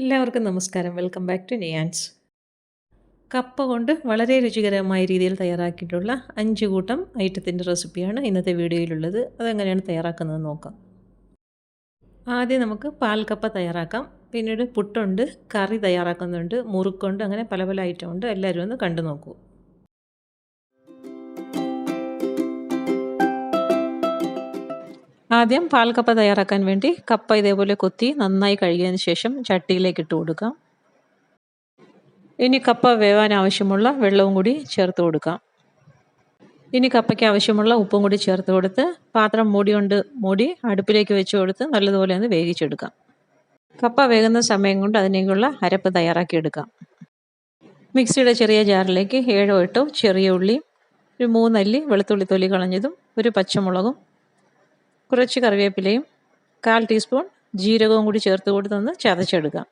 എല്ലാവർക്കും നമസ്കാരം. Welcome back to നിയാൻസ് കപ്പ കൊണ്ട് വളരെ രുചികരമായ രീതിയിൽ തയ്യാറാക്കിയിട്ടുള്ള അഞ്ച് കൂട്ടം ഐറ്റത്തിന്റെ റെസിപ്പിയാണ് ഇന്നത്തെ വീഡിയോയിലുള്ളത്. അതെങ്ങനെയാണ് തയ്യാറാക്കുന്നത് നോക്കാം. ആദ്യം നമുക്ക് പാൽക്കപ്പ തയ്യാറാക്കാം. പിന്നീട് പുട്ടുണ്ട് കറി തയ്യാറാക്കുന്നുണ്ട് മുറുക്കുണ്ട് അങ്ങനെ പല പല ഐറ്റം ഉണ്ട്. എല്ലാവരും ഒന്ന് കണ്ടു നോക്കൂ. ആദ്യം പാൽക്കപ്പ തയ്യാറാക്കാൻ വേണ്ടി കപ്പ ഇതേപോലെ കൊത്തി നന്നായി കഴുകിയതിന് ശേഷം ചട്ടിയിലേക്ക് ഇട്ട് കൊടുക്കാം. ഇനി കപ്പ വേവാൻ ആവശ്യമുള്ള വെള്ളവും കൂടി ചേർത്ത് കൊടുക്കാം. ഇനി കപ്പയ്ക്ക് ആവശ്യമുള്ള ഉപ്പും കൂടി ചേർത്ത് കൊടുത്ത് പാത്രം മൂടി കൊണ്ട് മൂടി അടുപ്പിലേക്ക് വെച്ച് കൊടുത്ത് നല്ലതുപോലെ ഒന്ന് വേവിച്ചെടുക്കാം. കപ്പ വേകുന്ന സമയം കൊണ്ട് അതിനേക്കുള്ള അരപ്പ് തയ്യാറാക്കിയെടുക്കാം മിക്സിയുടെ ചെറിയ ജാറിലേക്ക് ഏഴോ എട്ടോ ചെറിയ ഉള്ളിയും ഒരു മൂന്നല്ലി വെളുത്തുള്ളി തൊലി കളഞ്ഞതും ഒരു പച്ചമുളകും കുറച്ച് കറിവേപ്പിലയും കാൽ ടീസ്പൂൺ ജീരകവും കൂടി ചേർത്ത് കൊടുത്തൊന്ന് ചതച്ചെടുക്കാം.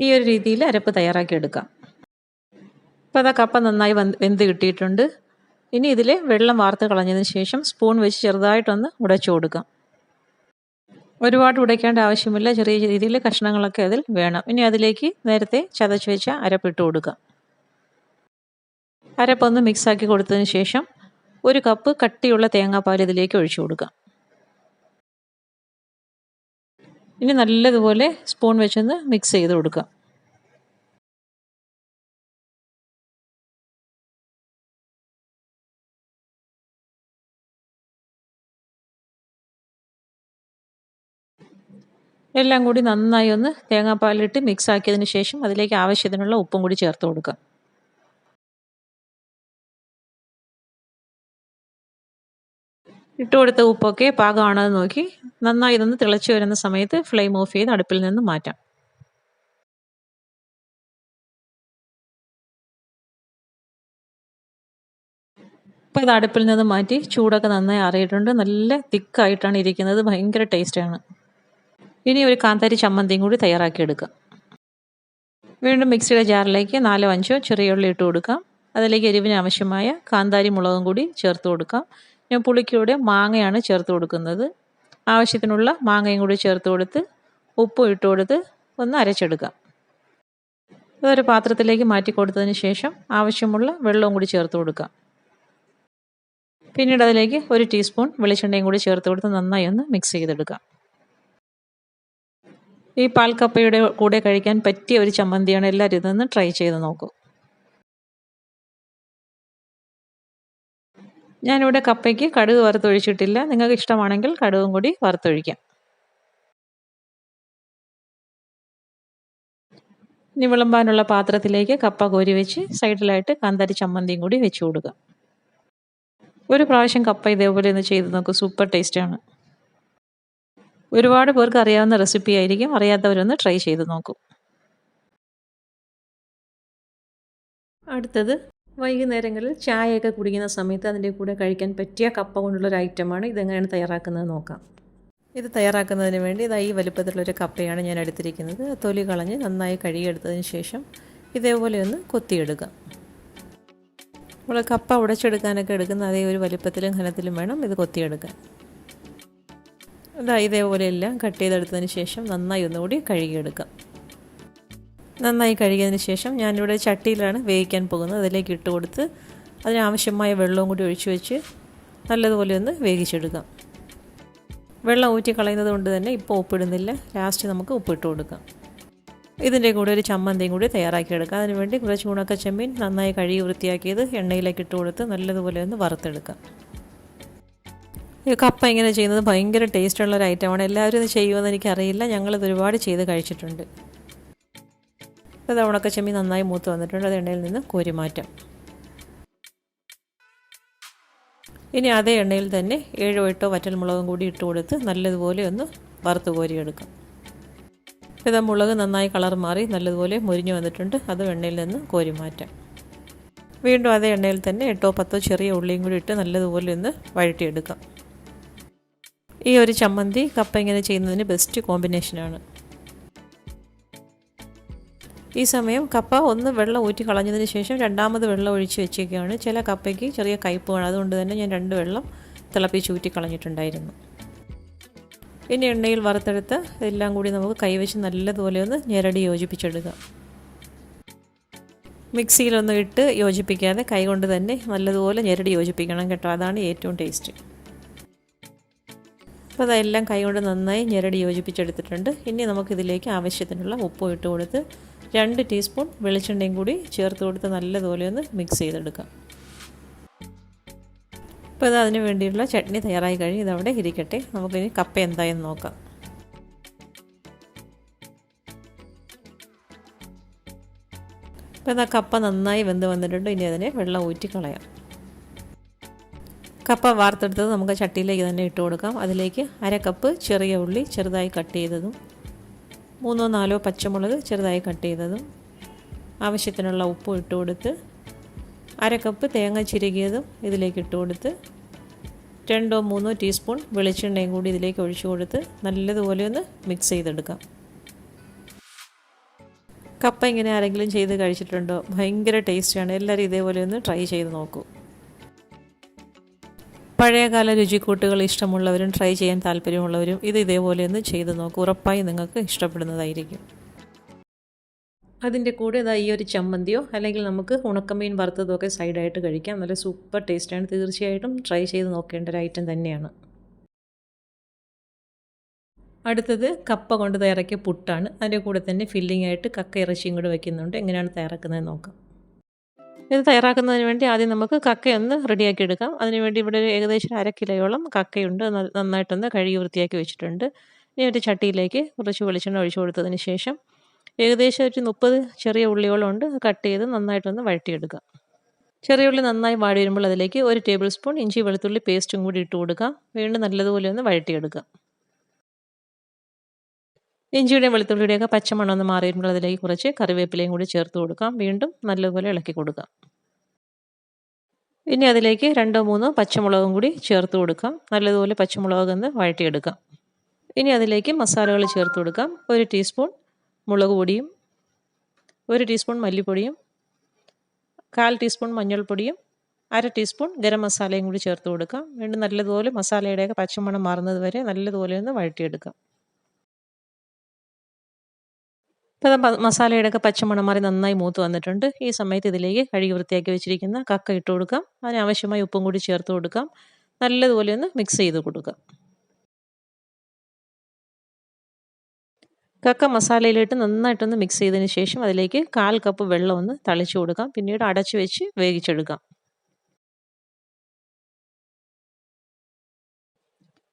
ഈ ഒരു രീതിയിൽ അരപ്പ് തയ്യാറാക്കി എടുക്കാം. അപ്പോൾ അതാ കപ്പ നന്നായി വെന്ത് കിട്ടിയിട്ടുണ്ട്. ഇനി ഇതിൽ വെള്ളം വാർത്ത് കളഞ്ഞതിന് ശേഷം സ്പൂൺ വെച്ച് ചെറുതായിട്ടൊന്ന് ഉടച്ചു കൊടുക്കാം. ഒരുപാട് ഉടയ്ക്കേണ്ട ആവശ്യമില്ല. ചെറിയ രീതിയിൽ കഷ്ണങ്ങളൊക്കെ അതിൽ വേണം. ഇനി അതിലേക്ക് നേരത്തെ ചതച്ച് വെച്ച അരപ്പിട്ട് കൊടുക്കാം. അരപ്പൊന്ന് മിക്സാക്കി കൊടുത്തതിന് ശേഷം ഒരു കപ്പ് കട്ടിയുള്ള തേങ്ങാപ്പാൽ ഇതിലേക്ക് ഒഴിച്ചു കൊടുക്കാം ഇനി നല്ലതുപോലെ സ്പൂൺ വെച്ചൊന്ന് മിക്സ് ചെയ്ത് കൊടുക്കാം എല്ലാം കൂടി നന്നായി ഒന്ന് തേങ്ങാപ്പാലിട്ട് മിക്സ് ആക്കിയതിന് ശേഷം അതിലേക്ക് ആവശ്യത്തിനുള്ള ഉപ്പും കൂടി ചേർത്ത് കൊടുക്കാം ഇട്ട് കൊടുത്ത ഉപ്പൊക്കെ പാകമാണോ എന്ന് നോക്കി നന്നായി ഇതൊന്ന് തിളച്ച് വരുന്ന സമയത്ത് ഫ്ലെയിം ഓഫ് ചെയ്ത് അടുപ്പിൽ നിന്ന് മാറ്റാം. ഇപ്പോൾ ഇത് അടുപ്പിൽ നിന്ന് മാറ്റി ചൂടൊക്കെ നന്നായി അറിയിട്ടുണ്ട് നല്ല തിക്കായിട്ടാണ് ഇരിക്കുന്നത്. ഭയങ്കര ടേസ്റ്റാണ്. ഇനി ഒരു കാന്താരി ചമ്മന്തിയും കൂടി തയ്യാറാക്കി എടുക്കാം. വീണ്ടും മിക്സിയുടെ ജാറിലേക്ക് നാലോ അഞ്ചോ ചെറിയ ഉള്ളി ഇട്ട് കൊടുക്കാം. അതിലേക്ക് എരിവിന് ആവശ്യമായ കാന്താരി മുളകും കൂടി ചേർത്ത് കൊടുക്കാം. ഞാൻ പുളിക്കൂടെ മാങ്ങയാണ് ചേർത്ത് കൊടുക്കുന്നത്. ആവശ്യത്തിനുള്ള മാങ്ങയും കൂടി ചേർത്ത് കൊടുത്ത് ഉപ്പും ഇട്ട് കൊടുത്ത് ഒന്ന് അരച്ചെടുക്കാം. ഇതൊരു പാത്രത്തിലേക്ക് മാറ്റി കൊടുത്തതിന് ശേഷം ആവശ്യമുള്ള വെള്ളവും കൂടി ചേർത്ത് കൊടുക്കാം. പിന്നീട് അതിലേക്ക് ഒരു ടീസ്പൂൺ വെളിച്ചെണ്ണയും കൂടി ചേർത്ത് കൊടുത്ത് നന്നായി ഒന്ന് മിക്സ് ചെയ്തെടുക്കാം. ഈ പാൽക്കപ്പയുടെ കൂടെ കഴിക്കാൻ പറ്റിയ ഒരു ചമ്മന്തിയാണ് എല്ലാവരും ഇതൊന്ന് ട്രൈ ചെയ്ത് നോക്കൂ. ഞാനിവിടെ കപ്പയ്ക്ക് കടുക് വറുത്തൊഴിച്ചിട്ടില്ല. നിങ്ങൾക്ക് ഇഷ്ടമാണെങ്കിൽ കടുകും കൂടി വറുത്തൊഴിക്കാം. ഇനി വിളമ്പാനുള്ള പാത്രത്തിലേക്ക് കപ്പ കോരി വെച്ച് സൈഡിലായിട്ട് കാന്താരി ചമ്മന്തിയും കൂടി വെച്ച് കൊടുക്കുക ഒരു പ്രാവശ്യം കപ്പ ഇതേപോലെ ഒന്ന് ചെയ്ത് നോക്കും. സൂപ്പർ ടേസ്റ്റാണ് ഒരുപാട് പേർക്ക് അറിയാവുന്ന റെസിപ്പി ആയിരിക്കും. അറിയാത്തവരൊന്ന് ട്രൈ ചെയ്ത് നോക്കും. അടുത്തത് വൈകുന്നേരങ്ങളിൽ ചായയൊക്കെ കുടിക്കുന്ന സമയത്ത് അതിന്റെ കൂടെ കഴിക്കാൻ പറ്റിയ കപ്പ കൊണ്ടുള്ളൊരു ഐറ്റമാണ് ഇതെങ്ങനെയാണ് തയ്യാറാക്കുന്നത് നോക്കാം. ഇത് തയ്യാറാക്കുന്നതിന് വേണ്ടി ഇതാ ഈ വലുപ്പത്തിലുള്ളൊരു കപ്പയാണ് ഞാൻ എടുത്തിരിക്കുന്നത്. തൊലി കളഞ്ഞ് നന്നായി കഴുകിയെടുത്തതിന് ശേഷം ഇതേപോലെ ഒന്ന് കൊത്തിയെടുക്കുക നമ്മൾ കപ്പ ഉടച്ചെടുക്കാനൊക്കെ എടുക്കുന്ന അതേ ഒരു വലുപ്പത്തിലും ഘനത്തിലും വേണം ഇത് കൊത്തിയെടുക്കാൻ. ഇതാ ഇതേപോലെ എല്ലാം കട്ട് ചെയ്തെടുത്തതിന് ശേഷം നന്നായി ഒന്നുകൂടി കഴുകിയെടുക്കാം. നന്നായി കഴുകിയതിന് ശേഷം ഞാനിവിടെ ചട്ടിയിലാണ് വേവിക്കാൻ പോകുന്നത്. അതിലേക്ക് ഇട്ട് കൊടുത്ത് അതിനാവശ്യമായ വെള്ളവും കൂടി ഒഴിച്ചു വെച്ച് നല്ലതുപോലെ ഒന്ന് വേവിച്ചെടുക്കാം. വെള്ളം ഊറ്റി കളയുന്നത് കൊണ്ട് തന്നെ ഇപ്പോൾ ഉപ്പിടുന്നില്ല. ലാസ്റ്റ് നമുക്ക് ഉപ്പിട്ട് കൊടുക്കാം. ഇതിന്റെ കൂടെ ഒരു ചമ്മന്തിയും കൂടി തയ്യാറാക്കിയെടുക്കാം. അതിനുവേണ്ടി കുറച്ച് ഉണക്ക ചെമ്മീൻ നന്നായി കഴുകി വൃത്തിയാക്കിയത് എണ്ണയിലേക്ക് ഇട്ട് കൊടുത്ത് നല്ലതുപോലെ ഒന്ന് വറുത്തെടുക്കാം. ഈ കപ്പ ഇങ്ങനെ ചെയ്യുന്നത് ഭയങ്കര ടേസ്റ്റുള്ള ഒരു ഐറ്റമാണ്. എല്ലാവരും ഇത് ചെയ്യുമെന്ന് എനിക്കറിയില്ല. ഞങ്ങളിത് ഒരുപാട് ചെയ്ത് കഴിച്ചിട്ടുണ്ട്. അത് ഉണക്ക ചെമ്മീൻ നന്നായി മൂത്ത് വന്നിട്ടുണ്ട്. അത് എണ്ണയിൽ നിന്ന് കോരി മാറ്റാം ഇനി അതേ എണ്ണയിൽ തന്നെ ഏഴോ എട്ടോ വറ്റൽമുളകും കൂടി ഇട്ട് കൊടുത്ത് നല്ലതുപോലെ ഒന്ന് വറുത്ത് കോരിയെടുക്കാം. ഇത് മുളക് നന്നായി കളർ മാറി നല്ലതുപോലെ മുരിഞ്ഞു വന്നിട്ടുണ്ട്. അത് എണ്ണയിൽ നിന്ന് കോരി മാറ്റാം വീണ്ടും അതേ എണ്ണയിൽ തന്നെ എട്ടോ പത്തോ ചെറിയ ഉള്ളിയും കൂടി ഇട്ട് നല്ലതുപോലെ ഒന്ന് വഴറ്റിയെടുക്കാം. ഈ ഒരു ചമ്മന്തി കപ്പ ഇങ്ങനെ ചെയ്യുന്നതിന് ബെസ്റ്റ് കോമ്പിനേഷനാണ് ഈ സമയം കപ്പ ഒന്ന് വെള്ളം ഊറ്റി കളഞ്ഞതിന് ശേഷം രണ്ടാമത് വെള്ളം ഒഴിച്ച് വെച്ചേക്കുകയാണ് ചില കപ്പയ്ക്ക് ചെറിയ കയ്പ് വേണം അതുകൊണ്ട് തന്നെ ഞാൻ രണ്ട് വെള്ളം തിളപ്പിച്ച് ഊറ്റി കളഞ്ഞിട്ടുണ്ടായിരുന്നു. ഇനി എണ്ണയിൽ വറുത്തെടുത്ത് എല്ലാം കൂടി നമുക്ക് കൈവച്ച് നല്ലതുപോലെ ഒന്ന് ഞെരടി യോജിപ്പിച്ചെടുക്കാം. മിക്സിയിലൊന്നും ഇട്ട് യോജിപ്പിക്കാതെ കൈകൊണ്ട് തന്നെ നല്ലതുപോലെ ഞെരടി യോജിപ്പിക്കണം കേട്ടോ. അതാണ് ഏറ്റവും ടേസ്റ്റ്. അപ്പോൾ അതെല്ലാം കൈകൊണ്ട് നന്നായി ഞെരടി യോജിപ്പിച്ചെടുത്തിട്ടുണ്ട്. ഇനി നമുക്കിതിലേക്ക് ആവശ്യത്തിനുള്ള ഉപ്പ് ഇട്ട് കൊടുത്ത് രണ്ട് ടീസ്പൂൺ വെളിച്ചെണ്ണയും കൂടി ചേർത്ത് കൊടുത്ത് നല്ലതുപോലെ ഒന്ന് മിക്സ് ചെയ്തെടുക്കാം. അപ്പോൾ ഇത് അതിന് വേണ്ടിയുള്ള ചട്നി തയ്യാറായി കഴിഞ്ഞ് ഇതവിടെ ഇരിക്കട്ടെ. നമുക്കിനി കപ്പ എന്തായെന്ന് നോക്കാം. അപ്പോൾ ഇതാ കപ്പ നന്നായി വെന്ത് വന്നിട്ടുണ്ട്. ഇനി അതിനെ വെള്ളം ഊറ്റി കളയാം. കപ്പ വാർത്തെടുത്തത് നമുക്ക് ചട്ടിയിലേക്ക് തന്നെ ഇട്ട് കൊടുക്കാം. അതിലേക്ക് അര കപ്പ് ചെറിയ ഉള്ളി ചെറുതായി കട്ട് ചെയ്തതും മൂന്നോ നാലോ പച്ചമുളക് ചെറുതായി കട്ട് ചെയ്തതും ആവശ്യത്തിനുള്ള ഉപ്പും ഇട്ട് കൊടുത്ത് അര കപ്പ് തേങ്ങ ചിരകിയതും ഇതിലേക്ക് ഇട്ട് കൊടുത്ത് രണ്ടോ മൂന്നോ ടീസ്പൂൺ വെളിച്ചെണ്ണയും കൂടി ഇതിലേക്ക് ഒഴിച്ചു കൊടുത്ത് നല്ലതുപോലെ ഒന്ന് മിക്സ് ചെയ്തെടുക്കാം. കപ്പ ഇങ്ങനെ ആരെങ്കിലും ചെയ്ത് കഴിച്ചിട്ടുണ്ടോ? ഭയങ്കര ടേസ്റ്റിയാണ് എല്ലാവരും ഇതേപോലെ ഒന്ന് ട്രൈ ചെയ്ത് നോക്കൂ. പഴയകാല രുചിക്കൂട്ടുകൾ ഇഷ്ടമുള്ളവരും ട്രൈ ചെയ്യാൻ താല്പര്യമുള്ളവരും ഇത് ഇതേപോലെ ഒന്ന് ചെയ്ത് നോക്കൂ. ഉറപ്പായി നിങ്ങൾക്ക് ഇഷ്ടപ്പെടുന്നതായിരിക്കും. അതിന്റെ കൂടെ ഇതാ ഈ ഒരു ചമ്മന്തിയോ അല്ലെങ്കിൽ നമുക്ക് ഉണക്കമീൻ വറുത്തതോ ഒക്കെ സൈഡായിട്ട് കഴിക്കാം. നല്ല സൂപ്പർ ടേസ്റ്റാണ്. തീർച്ചയായിട്ടും ട്രൈ ചെയ്ത് നോക്കേണ്ട ഒരു ഐറ്റം തന്നെയാണ്. അടുത്തത് കപ്പ കൊണ്ട് തയ്യാറാക്കിയ പുട്ടാണ്. അതിന്റെ കൂടെ തന്നെ ഫില്ലിംഗ് ആയിട്ട് കക്ക ഇറച്ചിയും കൂടെ വയ്ക്കുന്നുണ്ട് എങ്ങനെയാണ് തയ്യാറാക്കുന്നത് നോക്കാം. ഇത് തയ്യാറാക്കുന്നതിന് വേണ്ടി ആദ്യം നമുക്ക് കക്കയൊന്ന് റെഡിയാക്കി എടുക്കാം അതിനുവേണ്ടി ഇവിടെ ഒരു ഏകദേശം അര കിലോയോളം കക്കയുണ്ട്. നന്നായിട്ടൊന്ന് കഴുകി വൃത്തിയാക്കി വെച്ചിട്ടുണ്ട്. ഇനി ഒരു ചട്ടിയിലേക്ക് കുറച്ച് വെളിച്ചെണ്ണ ഒഴിച്ചു കൊടുത്തതിന് ശേഷം ഏകദേശം ഒരു മുപ്പത് ചെറിയ ഉള്ളിയോളം ഉണ്ട്. കട്ട് ചെയ്ത് നന്നായിട്ടൊന്ന് വഴറ്റിയെടുക്കാം. ചെറിയ ഉള്ളി നന്നായി വാടി വരുമ്പോൾ അതിലേക്ക് ഒരു ടേബിൾ സ്പൂൺ ഇഞ്ചി വെളുത്തുള്ളി പേസ്റ്റും കൂടി ഇട്ട് കൊടുക്കാം. വീണ്ടും നല്ലതുപോലെ ഒന്ന് വഴറ്റിയെടുക്കാം. ഇഞ്ചിയുടെയും വെളുത്തുള്ളിയുടെയൊക്കെ പച്ചമണം ഒന്ന് മാറി വരുമ്പോൾ അതിലേക്ക് കുറച്ച് കറിവേപ്പിലയും കൂടി ചേർത്ത് കൊടുക്കാം. വീണ്ടും നല്ലതുപോലെ ഇളക്കി കൊടുക്കാം. ഇനി അതിലേക്ക് രണ്ടോ മൂന്നോ പച്ചമുളകും കൂടി ചേർത്ത് കൊടുക്കാം. നല്ലതുപോലെ പച്ചമുളക് ഒന്ന് വഴറ്റിയെടുക്കാം. ഇനി അതിലേക്ക് മസാലകൾ ചേർത്ത് കൊടുക്കാം. ഒരു ടീസ്പൂൺ മുളക് പൊടിയും ഒരു ടീസ്പൂൺ മല്ലിപ്പൊടിയും കാൽ ടീസ്പൂൺ മഞ്ഞൾപ്പൊടിയും അര ടീസ്പൂൺ ഗരം മസാലയും കൂടി ചേർത്ത് കൊടുക്കാം. വീണ്ടും നല്ലതുപോലെ മസാലയുടെയൊക്കെ പച്ചമണം മാറുന്നത് വരെ നല്ലതുപോലെ ഒന്ന് വഴറ്റിയെടുക്കാം. ഇപ്പം മസാലയുടെയൊക്കെ പച്ചമണം മാറി നന്നായി മൂത്ത് വന്നിട്ടുണ്ട്. ഈ സമയത്ത് ഇതിലേക്ക് കഴുകി വൃത്തിയാക്കി വെച്ചിരിക്കുന്ന കക്ക ഇട്ട് കൊടുക്കാം. അതിനാവശ്യമായ ഉപ്പും കൂടി ചേർത്ത് കൊടുക്കാം. നല്ലതുപോലെ ഒന്ന് മിക്സ് ചെയ്ത് കൊടുക്കാം. കക്ക മസാലയിലിട്ട് നന്നായിട്ടൊന്ന് മിക്സ് ചെയ്തതിന് ശേഷം അതിലേക്ക് കാൽ കപ്പ് വെള്ളം ഒന്ന് തളിച്ചു കൊടുക്കാം. പിന്നീട് അടച്ചു വെച്ച് വേവിച്ചെടുക്കാം.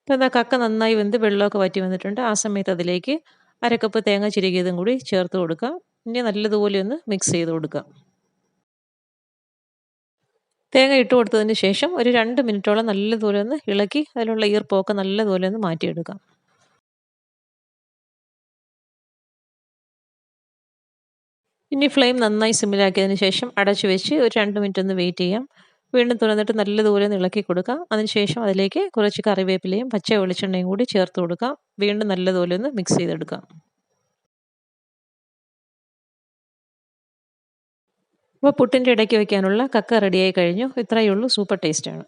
ഇപ്പം എന്താ കക്ക നന്നായി വെന്ത് വെള്ളമൊക്കെ വറ്റി വന്നിട്ടുണ്ട്. ആ സമയത്ത് അതിലേക്ക് അരക്കപ്പ് തേങ്ങ ചിരുകിയതും കൂടി ചേർത്ത് കൊടുക്കാം. ഇനി നല്ലതുപോലെ ഒന്ന് മിക്സ് ചെയ്ത് കൊടുക്കാം. തേങ്ങ ഇട്ട് കൊടുത്തതിന് ശേഷം ഒരു രണ്ട് മിനിറ്റോളം നല്ലതുപോലെ ഒന്ന് ഇളക്കി അതിലുള്ള ഈർപ്പമൊക്കെ നല്ലതുപോലെ ഒന്ന് മാറ്റിയെടുക്കാം. ഇനി ഫ്ലെയിം നന്നായി സിമ്മിലാക്കിയതിന് ശേഷം അടച്ചു വെച്ച് ഒരു രണ്ട് മിനിറ്റ് ഒന്ന് വെയിറ്റ് ചെയ്യാം. വീണ്ടും തുറന്നിട്ട് നല്ലതുപോലെ ഒന്ന് ഇളക്കി കൊടുക്കാം. അതിനുശേഷം അതിലേക്ക് കുറച്ച് കറിവേപ്പിലയും പച്ച വെളിച്ചെണ്ണയും കൂടി ചേർത്ത് കൊടുക്കാം. വീണ്ടും നല്ലതുപോലെ ഒന്ന് മിക്സ് ചെയ്തെടുക്കാം. അപ്പോൾ പുട്ടിന്റെ ഇടയ്ക്ക് വയ്ക്കാനുള്ള കക്ക റെഡിയായി കഴിഞ്ഞു. ഇത്രയേ ഉള്ളൂ. സൂപ്പർ ടേസ്റ്റാണ്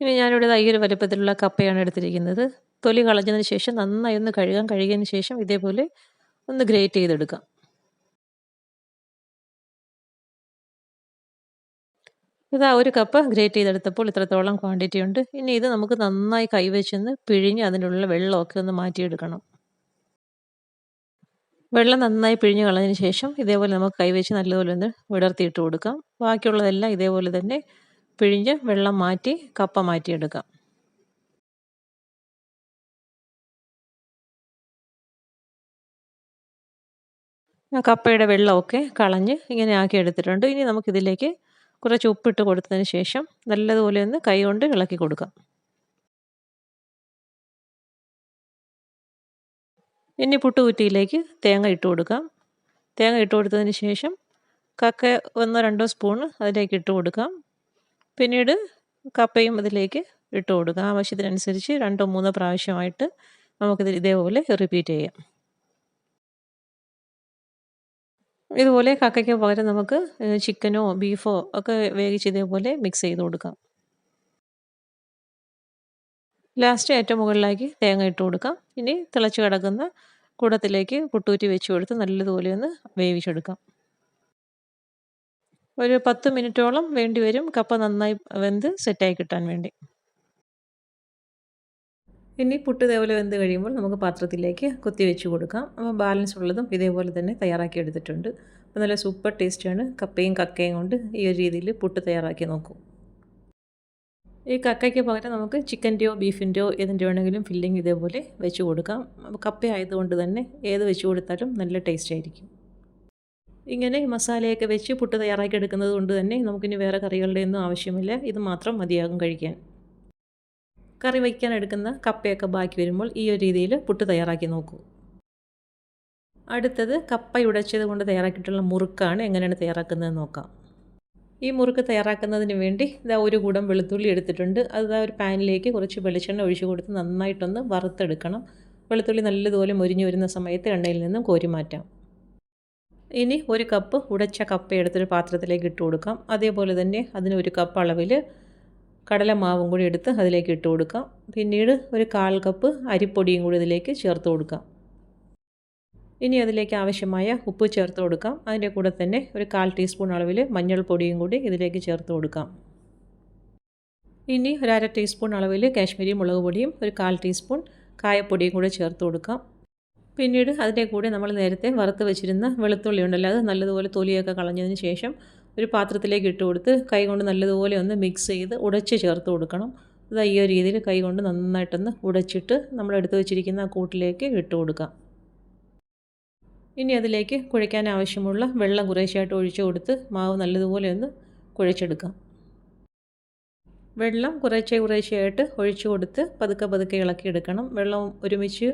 ഇനി ഞാനിവിടെ ഈ ഒരു വലുപ്പത്തിലുള്ള കപ്പയാണ് എടുത്തിരിക്കുന്നത്. തൊലി കളഞ്ഞതിന് ശേഷം നന്നായി ഒന്ന് കഴുകാൻ കഴുകിയതിന് ശേഷം ഇതേപോലെ ഒന്ന് ഗ്രേറ്റ് ചെയ്തെടുക്കാം. ഇതാ ഒരു കപ്പ് ഗ്രേറ്റ് ചെയ്തെടുത്തപ്പോൾ ഇത്രത്തോളം ക്വാണ്ടിറ്റി ഉണ്ട്. ഇനി ഇത് നമുക്ക് നന്നായി കൈവച്ചൊന്ന് പിഴിഞ്ഞ് അതിനുള്ള വെള്ളമൊക്കെ ഒന്ന് മാറ്റിയെടുക്കണം. വെള്ളം നന്നായി പിഴിഞ്ഞ് കളഞ്ഞതിന് ശേഷം ഇതേപോലെ നമുക്ക് കൈവച്ച് നല്ലതുപോലെ ഒന്ന് വിടർത്തിയിട്ട് കൊടുക്കാം. ബാക്കിയുള്ളതെല്ലാം ഇതേപോലെ തന്നെ പിഴിഞ്ഞ് വെള്ളം മാറ്റി കപ്പ മാറ്റിയെടുക്കാം. കപ്പയുടെ വെള്ളമൊക്കെ കളഞ്ഞ് ഇങ്ങനെ ആക്കി എടുത്തിട്ടുണ്ട് ഇനി നമുക്കിതിലേക്ക് കുറച്ച് ഉപ്പിട്ട് കൊടുത്തതിന് ശേഷം നല്ലതുപോലെ ഒന്ന് കൈ കൊണ്ട് ഇളക്കി കൊടുക്കാം. ഇനി പുട്ടുകുറ്റിയിലേക്ക് തേങ്ങ ഇട്ട് കൊടുക്കാം. തേങ്ങ ഇട്ട് കൊടുത്തതിന് ശേഷം കക്ക ഒന്നോ രണ്ടോ സ്പൂണ് അതിലേക്ക് ഇട്ട് കൊടുക്കാം. പിന്നീട് കപ്പയും അതിലേക്ക് ഇട്ട് കൊടുക്കാം. ആവശ്യത്തിനനുസരിച്ച് രണ്ടോ മൂന്നോ പ്രാവശ്യമായിട്ട് നമുക്കിത് ഇതേപോലെ റിപ്പീറ്റ് ചെയ്യാം. ഇതുപോലെ കക്കയ്ക്ക് പകരം നമുക്ക് ചിക്കനോ ബീഫോ ഒക്കെ വേവിച്ച് ഇതേപോലെ മിക്സ് ചെയ്ത് കൊടുക്കാം. ലാസ്റ്റ് ഏറ്റവും മുകളിലേക്ക് തേങ്ങ ഇട്ട് കൊടുക്കാം. ഇനി തിളച്ച് കിടക്കുന്ന കൂടത്തിലേക്ക് കുട്ടൂറ്റി വെച്ച് കൊടുത്ത് നല്ലതുപോലെ ഒന്ന് വേവിച്ചെടുക്കാം. ഒരു പത്ത് മിനിറ്റോളം വേണ്ടി വരും കപ്പ നന്നായി വെന്ത് സെറ്റായി കിട്ടാൻ വേണ്ടി. ഇനി പുട്ട് ഇതേപോലെ വെന്ത് കഴിയുമ്പോൾ നമുക്ക് പാത്രത്തിലേക്ക് കുത്തി വെച്ച് കൊടുക്കാം. അപ്പോൾ ബാലൻസ് ഉള്ളതും ഇതേപോലെ തന്നെ തയ്യാറാക്കി എടുത്തിട്ടുണ്ട്. അപ്പോൾ നല്ല സൂപ്പർ ടേസ്റ്റാണ് കപ്പയും കക്കയും കൊണ്ട് ഈ ഒരു രീതിയിൽ പുട്ട് തയ്യാറാക്കി നോക്കൂ. ഈ കക്കയ്ക്ക് പകരം നമുക്ക് ചിക്കന്റെയോ ബീഫിന്റെയോ ഏതിന്റെ വേണമെങ്കിലും ഫില്ലിങ് ഇതേപോലെ വെച്ച് കൊടുക്കാം. കപ്പ ആയതുകൊണ്ട് തന്നെ ഏത് വെച്ച് കൊടുത്താലും നല്ല ടേസ്റ്റ് ആയിരിക്കും. ഇങ്ങനെ മസാലയൊക്കെ വെച്ച് പുട്ട് തയ്യാറാക്കി എടുക്കുന്നത് കൊണ്ട് തന്നെ നമുക്കിനി വേറെ കറികളുടെ ഒന്നും ആവശ്യമില്ല. ഇത് മാത്രം മതിയാകും കഴിക്കാൻ. കറി വയ്ക്കാൻ എടുക്കുന്ന കപ്പയൊക്കെ ബാക്കി വരുമ്പോൾ ഈ ഒരു രീതിയിൽ പുട്ട് തയ്യാറാക്കി നോക്കൂ. അടുത്തത് കപ്പ ഉടച്ചത് കൊണ്ട് തയ്യാറാക്കിയിട്ടുള്ള മുറുക്കാണ് എങ്ങനെയാണ് തയ്യാറാക്കുന്നതെന്ന് നോക്കാം. ഈ മുറുക്ക് തയ്യാറാക്കുന്നതിന് വേണ്ടി ഇതാ ഒരു കൂടം വെളുത്തുള്ളി എടുത്തിട്ടുണ്ട്. അത് ഒരു പാനിലേക്ക് കുറച്ച് വെളിച്ചെണ്ണ ഒഴിച്ചു കൊടുത്ത് നന്നായിട്ടൊന്ന് വറുത്തെടുക്കണം. വെളുത്തുള്ളി നല്ലതുപോലെ മൊരിഞ്ഞു വരുന്ന സമയത്ത് എണ്ണയിൽ നിന്നും കോരി മാറ്റാം. ഇനി ഒരു കപ്പ് ഉടച്ച കപ്പ എടുത്തൊരു പാത്രത്തിലേക്ക് ഇട്ട് കൊടുക്കാം. അതേപോലെ തന്നെ അതിന് ഒരു കപ്പ് അളവിൽ കടലമാവും കൂടി എടുത്ത് അതിലേക്ക് ഇട്ട് കൊടുക്കാം. പിന്നീട് ഒരു കാൽ കപ്പ് അരിപ്പൊടിയും കൂടി ഇതിലേക്ക് ചേർത്ത് കൊടുക്കാം. ഇനി അതിലേക്ക് ആവശ്യമായ ഉപ്പ് ചേർത്ത് കൊടുക്കാം. അതിന്റെ കൂടെ തന്നെ ഒരു കാൽ ടീസ്പൂൺ അളവിൽ മഞ്ഞൾപ്പൊടിയും കൂടി ഇതിലേക്ക് ചേർത്ത് കൊടുക്കാം. ഇനി ഒരു അര ടീസ്പൂൺ അളവിൽ കാശ്മീരി മുളക് പൊടിയും ഒരു കാൽ ടീസ്പൂൺ കായപ്പൊടിയും കൂടി ചേർത്ത് കൊടുക്കാം. പിന്നീട് അതിന്റെ കൂടെ നമ്മൾ നേരത്തെ വറുത്ത് വെച്ചിരുന്ന വെളുത്തുള്ളി ഉണ്ടല്ലോ അത് നല്ലതുപോലെ തൊലിയൊക്കെ കളഞ്ഞതിന് ശേഷം ഒരു പാത്രത്തിലേക്ക് ഇട്ട് കൊടുത്ത് കൈ കൊണ്ട് നല്ലതുപോലെ ഒന്ന് മിക്സ് ചെയ്ത് ഉടച്ച് ചേർത്ത് കൊടുക്കണം. അത് ഈ ഒരു രീതിയിൽ കൈ കൊണ്ട് നന്നായിട്ടൊന്ന് ഉടച്ചിട്ട് നമ്മൾ എടുത്തു വെച്ചിരിക്കുന്ന ആ കൂട്ടിലേക്ക് ഇട്ട് കൊടുക്കാം. ഇനി അതിലേക്ക് കുഴയ്ക്കാൻ ആവശ്യമുള്ള വെള്ളം കുറേശ്ശായിട്ട് ഒഴിച്ചു കൊടുത്ത് മാവ് നല്ലതുപോലെ ഒന്ന് കുഴച്ചെടുക്കാം. വെള്ളം കുറേശ്ശെ കുറേശ്ശെയായിട്ട് ഒഴിച്ചു കൊടുത്ത് പതുക്കെ പതുക്കെ ഇളക്കിയെടുക്കണം വെള്ളം ഒരുമിച്ച്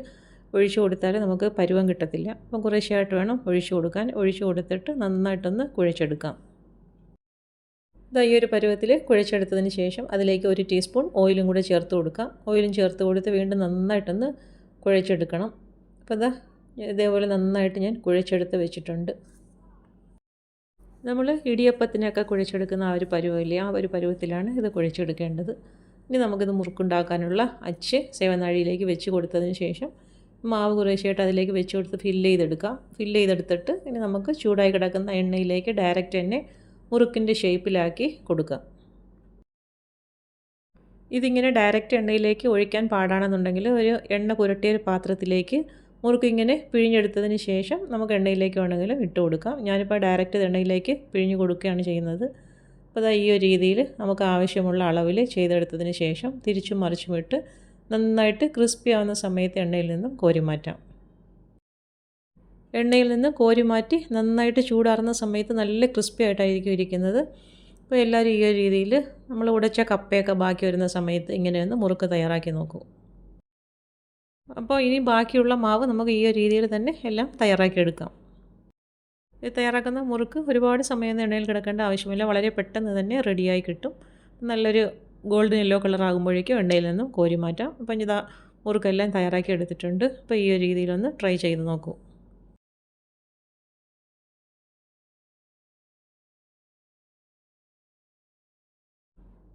ഒഴിച്ചു കൊടുത്താൽ നമുക്ക് പരുവം കിട്ടത്തില്ല. അപ്പം കുറേശ്ശെയായിട്ട് വേണം ഒഴിച്ചു കൊടുക്കാൻ. ഒഴിച്ചു കൊടുത്തിട്ട് നന്നായിട്ടൊന്ന് കുഴച്ചെടുക്കാം. ഇതാ ഈ ഒരു പരുവത്തിൽ കുഴച്ചെടുത്തതിന് ശേഷം അതിലേക്ക് ഒരു ടീസ്പൂൺ ഓയിലും കൂടെ ചേർത്ത് കൊടുക്കാം. ഓയിലും ചേർത്ത് കൊടുത്ത് വീണ്ടും നന്നായിട്ടൊന്ന് കുഴച്ചെടുക്കണം. അപ്പോൾ ഇതാ ഇതേപോലെ നന്നായിട്ട് ഞാൻ കുഴച്ചെടുത്ത് വെച്ചിട്ടുണ്ട്. നമ്മൾ ഇടിയപ്പത്തിനൊക്കെ കുഴച്ചെടുക്കുന്ന ആ ഒരു പരുവമില്ലേ ആ ഒരു പരുവത്തിലാണ് ഇത് കുഴച്ചെടുക്കേണ്ടത്. ഇനി നമുക്കിത് മുറുക്കുണ്ടാക്കാനുള്ള അച്ച് സേവനാഴിയിലേക്ക് വെച്ച് കൊടുത്തതിന് ശേഷം മാവ് കുറേശ്ശായിട്ട് അതിലേക്ക് വെച്ച് കൊടുത്ത് ഫില്ല് ചെയ്തെടുക്കാം. ഫില്ല് ചെയ്തെടുത്തിട്ട് ഇനി നമുക്ക് ചൂടായി കിടക്കുന്ന എണ്ണയിലേക്ക് ഡയറക്റ്റ് തന്നെ മുറുക്കിന്റെ ഷേപ്പിലാക്കി കൊടുക്കുക. ഇതിങ്ങനെ ഡയറക്റ്റ് എണ്ണയിലേക്ക് ഒഴിക്കാൻ പാടാണെന്നുണ്ടെങ്കിൽ ഒരു എണ്ണ പുരട്ടിയ ഒരു പാത്രത്തിലേക്ക് മുറുക്കിങ്ങനെ പിഴിഞ്ഞെടുത്തതിന് ശേഷം നമുക്ക് എണ്ണയിലേക്ക് വേണമെങ്കിലും ഇട്ട് കൊടുക്കാം. ഞാനിപ്പോൾ ഡയറക്റ്റ് എണ്ണയിലേക്ക് പിഴിഞ്ഞ് കൊടുക്കുകയാണ് ചെയ്യുന്നത്. അപ്പോൾ അതാ ഈ ഒരു രീതിയിൽ നമുക്ക് ആവശ്യമുള്ള അളവിൽ ചെയ്തെടുത്തതിന് ശേഷം തിരിച്ചും മറിച്ചും ഇട്ട് നന്നായിട്ട് ക്രിസ്പി ആവുന്ന സമയത്ത് എണ്ണയിൽ നിന്നും കോരി മാറ്റാം എണ്ണയിൽ നിന്ന് കോരി മാറ്റി നന്നായിട്ട് ചൂടാറുന്ന സമയത്ത് നല്ല ക്രിസ്പി ആയിട്ടായിരിക്കും ഇരിക്കുന്നത്. അപ്പോൾ എല്ലാവരും ഈ ഒരു രീതിയിൽ നമ്മൾ ഉടച്ച കപ്പയൊക്കെ ബാക്കി വരുന്ന സമയത്ത് ഇങ്ങനെ ഒന്ന് മുറുക്ക് തയ്യാറാക്കി നോക്കൂ. അപ്പോൾ ഇനി ബാക്കിയുള്ള മാവ് നമുക്ക് ഈ ഒരു രീതിയിൽ തന്നെ എല്ലാം തയ്യാറാക്കിയെടുക്കാം ഇത് തയ്യാറാക്കുന്ന മുറുക്ക് ഒരുപാട് സമയം എണ്ണയിൽ കിടക്കേണ്ട ആവശ്യമില്ല. വളരെ പെട്ടെന്ന് തന്നെ റെഡിയായി കിട്ടും. നല്ലൊരു ഗോൾഡൻ യെല്ലോ കളർ ആകുമ്പോഴേക്കും എണ്ണയിൽ നിന്നും കോരി മാറ്റാം. അപ്പം ഇതാ മുറുക്കെല്ലാം തയ്യാറാക്കി എടുത്തിട്ടുണ്ട്. അപ്പോൾ ഈ ഒരു രീതിയിലൊന്ന് ട്രൈ ചെയ്ത് നോക്കൂ.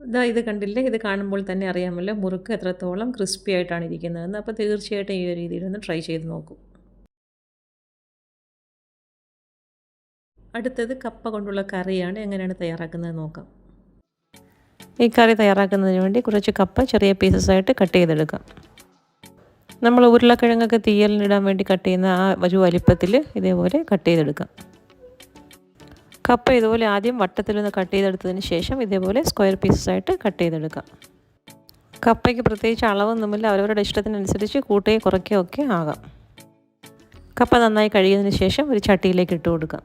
ഇതാ ഇത് കണ്ടില്ലേ? ഇത് കാണുമ്പോൾ തന്നെ അറിയാമല്ലോ മുറുക്ക് എത്രത്തോളം ക്രിസ്പി ആയിട്ടാണ് ഇരിക്കുന്നതെന്ന്. അപ്പോൾ തീർച്ചയായിട്ടും ഈ ഒരു രീതിയിൽ ഒന്ന് ട്രൈ ചെയ്ത് നോക്കൂ. അടുത്തത് കപ്പ കൊണ്ടുള്ള കറിയാണ് എങ്ങനെയാണ് തയ്യാറാക്കുന്നത് നോക്കാം. ഈ കറി തയ്യാറാക്കുന്നതിന് വേണ്ടി കുറച്ച് കപ്പ ചെറിയ പീസസ് ആയിട്ട് കട്ട് ചെയ്തെടുക്കാം. നമ്മൾ ഉരുളക്കിഴങ്ങൊക്കെ തീയലിനിടാൻ വേണ്ടി കട്ട് ചെയ്യുന്ന ആ ഒരു വലിപ്പത്തിൽ ഇതേപോലെ കട്ട് ചെയ്തെടുക്കാം. കപ്പ ഇതുപോലെ ആദ്യം വട്ടത്തിൽ നിന്ന് കട്ട് ചെയ്തെടുത്തതിന് ശേഷം ഇതേപോലെ സ്ക്വയർ പീസസ് ആയിട്ട് കട്ട് ചെയ്തെടുക്കാം കപ്പയ്ക്ക് പ്രത്യേകിച്ച് അളവൊന്നുമില്ല. അവരവരുടെ ഇഷ്ടത്തിനനുസരിച്ച് കൂട്ടുകയോ കുറയ്ക്കുകയോ ഒക്കെ ആകാം. കപ്പ നന്നായി കഴുകിയതിന് ശേഷം ഒരു ചട്ടിയിലേക്ക് ഇട്ട് കൊടുക്കാം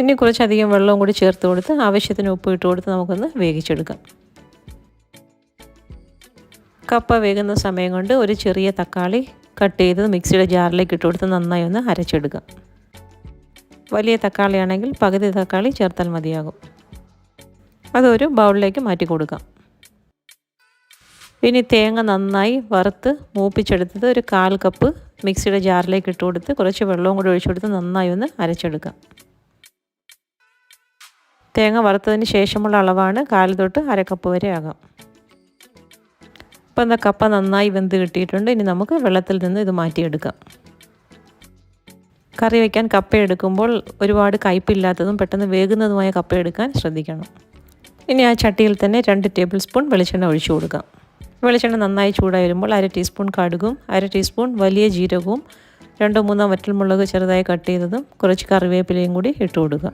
ഇനി കുറച്ചധികം വെള്ളവും കൂടി ചേർത്ത് കൊടുത്ത് ആവശ്യത്തിന് ഉപ്പ് ഇട്ട് കൊടുത്ത് നമുക്കൊന്ന് വേവിച്ചെടുക്കാം. കപ്പ വേകുന്ന സമയം കൊണ്ട് ഒരു ചെറിയ തക്കാളി കട്ട് ചെയ്ത് മിക്സിയുടെ ജാറിലേക്ക് ഇട്ട് കൊടുത്ത് നന്നായി ഒന്ന് അരച്ചെടുക്കാം. വലിയ തക്കാളിയാണെങ്കിൽ പകുതി തക്കാളി ചേർത്താൽ മതിയാകും. അതൊരു ബൗളിലേക്ക് മാറ്റി കൊടുക്കാം. ഇനി തേങ്ങ നന്നായി വറുത്ത് മൂപ്പിച്ചെടുത്തത് ഒരു കാൽ കപ്പ് മിക്സിയുടെ ജാറിലേക്ക് ഇട്ട് കൊടുത്ത് കുറച്ച് വെള്ളവും കൂടി ഒഴിച്ചു കൊടുത്ത് നന്നായി ഒന്ന് അരച്ചെടുക്കാം. തേങ്ങ വറുത്തതിന് ശേഷമുള്ള അളവാണ് കാൽ തൊട്ട് അരക്കപ്പ് കപ്പ് വരെ ആകാം. അപ്പോൾ എന്താ കപ്പ നന്നായി വെന്ത് കിട്ടിയിട്ടുണ്ട്. ഇനി നമുക്ക് വെള്ളത്തിൽ നിന്ന് ഇത് മാറ്റിയെടുക്കാം. കറി വയ്ക്കാൻ കപ്പ എടുക്കുമ്പോൾ ഒരുപാട് കയ്പില്ലാത്തതും പെട്ടെന്ന് വേകുന്നതുമായ കപ്പ എടുക്കാൻ ശ്രദ്ധിക്കണം. ഇനി ആ ചട്ടിയിൽ തന്നെ രണ്ട് ടേബിൾ സ്പൂൺ വെളിച്ചെണ്ണ ഒഴിച്ചു കൊടുക്കാം. വെളിച്ചെണ്ണ നന്നായി ചൂടായി വരുമ്പോൾ അര ടീസ്പൂൺ കടുകും അര ടീസ്പൂൺ വലിയ ജീരകവും രണ്ടോ മൂന്നോ വറ്റൽമുളക് ചെറുതായി കട്ട് ചെയ്തതും കുറച്ച് കറിവേപ്പിലയും കൂടി ഇട്ട് കൊടുക്കുക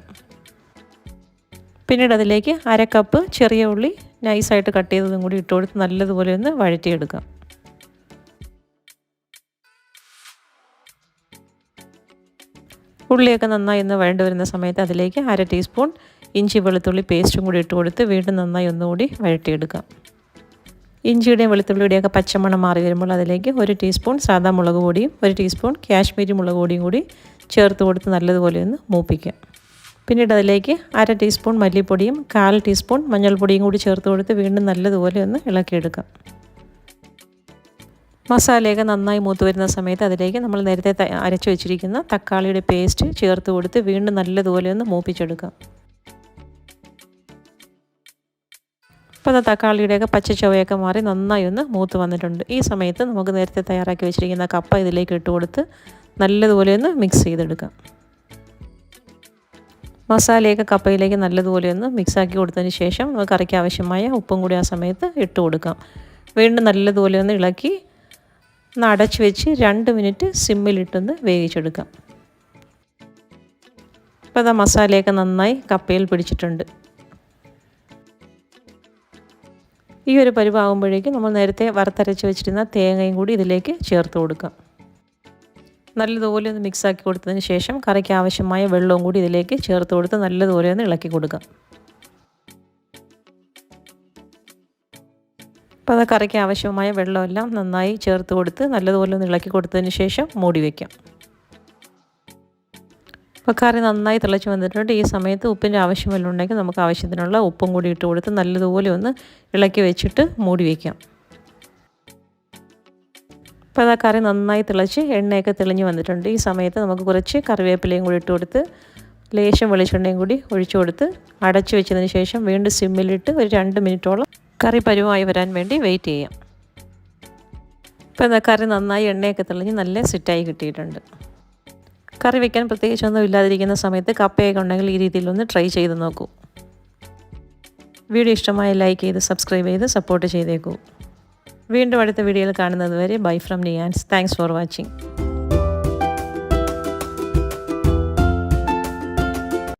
പിന്നീട് അതിലേക്ക് അര കപ്പ് ചെറിയ ഉള്ളി നൈസായിട്ട് കട്ട് ചെയ്തതും കൂടി ഇട്ട് കൊടുത്ത് നല്ലതുപോലെ ഒന്ന് വഴറ്റിയെടുക്കാം. ഉള്ളിയൊക്കെ നന്നായി ഒന്ന് വഴണ്ടു വരുന്ന സമയത്ത് അതിലേക്ക് അര ടീസ്പൂൺ ഇഞ്ചി വെളുത്തുള്ളി പേസ്റ്റും കൂടി ഇട്ട് കൊടുത്ത് വീണ്ടും നന്നായി ഒന്നുകൂടി വഴറ്റിയെടുക്കാം. ഇഞ്ചിയുടെയും വെളുത്തുള്ളിയുടെയൊക്കെ പച്ചമണം മാറി വരുമ്പോൾ അതിലേക്ക് ഒരു ടീസ്പൂൺ സാദാ മുളക് പൊടിയും ഒരു ടീസ്പൂൺ കാശ്മീരി മുളക് പൊടിയും കൂടി ചേർത്ത് കൊടുത്ത് നല്ലതുപോലെ ഒന്ന് മൂപ്പിക്കാം. പിന്നീട് അതിലേക്ക് അര ടീസ്പൂൺ മല്ലിപ്പൊടിയും കാൽ ടീസ്പൂൺ മഞ്ഞൾപ്പൊടിയും കൂടി ചേർത്ത് കൊടുത്ത് വീണ്ടും നല്ലതുപോലെ ഒന്ന് ഇളക്കിയെടുക്കാം. മസാലയൊക്കെ നന്നായി മൂത്ത് വരുന്ന സമയത്ത് അതിലേക്ക് നമ്മൾ നേരത്തെ അരച്ചു വെച്ചിരിക്കുന്ന തക്കാളിയുടെ പേസ്റ്റ് ചേർത്ത് കൊടുത്ത് വീണ്ടും നല്ലതുപോലെ ഒന്ന് മൂപ്പിച്ചെടുക്കാം. ഇപ്പോൾ അത് തക്കാളിയുടെയൊക്കെ പച്ച ചുവയൊക്കെ മാറി നന്നായി ഒന്ന് മൂത്ത് വന്നിട്ടുണ്ട്. ഈ സമയത്ത് നമുക്ക് നേരത്തെ തയ്യാറാക്കി വെച്ചിരിക്കുന്ന കപ്പ ഇതിലേക്ക് ഇട്ട് കൊടുത്ത് നല്ലതുപോലെ ഒന്ന് മിക്സ് ചെയ്തെടുക്കാം. മസാലയൊക്കെ കപ്പയിലേക്ക് നല്ലതുപോലെ ഒന്ന് മിക്സാക്കി കൊടുത്തതിന് ശേഷം നമുക്ക് കറിക്ക് ആവശ്യമായ ഉപ്പും കൂടി ആ സമയത്ത് ഇട്ട് കൊടുക്കാം. വീണ്ടും നല്ലതുപോലെ ഒന്ന് ഇളക്കി ഒന്ന് അടച്ച് വെച്ച് രണ്ട് മിനിറ്റ് സിമ്മിലിട്ടൊന്ന് വേവിച്ചെടുക്കാം. ഇപ്പോൾ അതാ മസാലയൊക്കെ നന്നായി കപ്പയിൽ പിടിച്ചിട്ടുണ്ട്. ഈ ഒരു പരിവാകുമ്പോഴേക്കും നമ്മൾ നേരത്തെ വറുത്തരച്ച് വെച്ചിരുന്ന തേങ്ങയും കൂടി ഇതിലേക്ക് ചേർത്ത് കൊടുക്കാം. നല്ലതുപോലെ ഒന്ന് മിക്സാക്കി കൊടുത്തതിന് ശേഷം കറിക്ക് ആവശ്യമായ വെള്ളവും കൂടി ഇതിലേക്ക് ചേർത്ത് കൊടുത്ത് നല്ലതുപോലെ ഒന്ന് ഇളക്കി കൊടുക്കാം. അപ്പോൾ അത് കറിക്ക് ആവശ്യമായ വെള്ളമെല്ലാം നന്നായി ചേർത്ത് കൊടുത്ത് നല്ലതുപോലെ ഒന്ന് ഇളക്കി കൊടുത്തതിന് ശേഷം മൂടി വയ്ക്കാം അപ്പോൾ കറി നന്നായി തിളച്ച് വന്നിട്ടുണ്ട്. ഈ സമയത്ത് ഉപ്പിന്റെ ആവശ്യം ഉണ്ടെങ്കിൽ നമുക്ക് ആവശ്യത്തിനുള്ള ഉപ്പും കൂടി ഇട്ട് കൊടുത്ത് നല്ലതുപോലെ ഒന്ന് ഇളക്കി വെച്ചിട്ട് മൂടി വയ്ക്കാം അപ്പോൾ ആ കറി നന്നായി തിളച്ച് എണ്ണയൊക്കെ തെളിഞ്ഞ് വന്നിട്ടുണ്ട്. ഈ സമയത്ത് നമുക്ക് കുറച്ച് കറിവേപ്പിലയും കൂടി ഇട്ട് കൊടുത്ത് ലേശം വെളിച്ചെണ്ണയും കൂടി ഒഴിച്ചു കൊടുത്ത് അടച്ചു വെച്ചതിന് ശേഷം വീണ്ടും സിമ്മിലിട്ട് ഒരു രണ്ട് മിനിറ്റോളം കറി പരുവമായി വരാൻ വേണ്ടി വെയിറ്റ് ചെയ്യാം. ഇപ്പോൾ എന്താ കറി നന്നായി എണ്ണയൊക്കെ തെളിഞ്ഞ് നല്ല സെറ്റായി കിട്ടിയിട്ടുണ്ട്. കറി വെക്കാൻ പ്രത്യേകിച്ചൊന്നും ഇല്ലാതിരിക്കുന്ന സമയത്ത് കപ്പയൊക്കെ ഉണ്ടെങ്കിൽ ഈ രീതിയിലൊന്ന് ട്രൈ ചെയ്ത് നോക്കൂ. വീഡിയോ ഇഷ്ടമായി ലൈക്ക് ചെയ്ത് സബ്സ്ക്രൈബ് ചെയ്ത് സപ്പോർട്ട് ചെയ്തേക്കൂ. വീണ്ടും അടുത്ത വീഡിയോയിൽ കാണുന്നത് വരെ ബൈ ഫ്രം നിയാൻസ് താങ്ക്സ് ഫോർ വാച്ചിങ്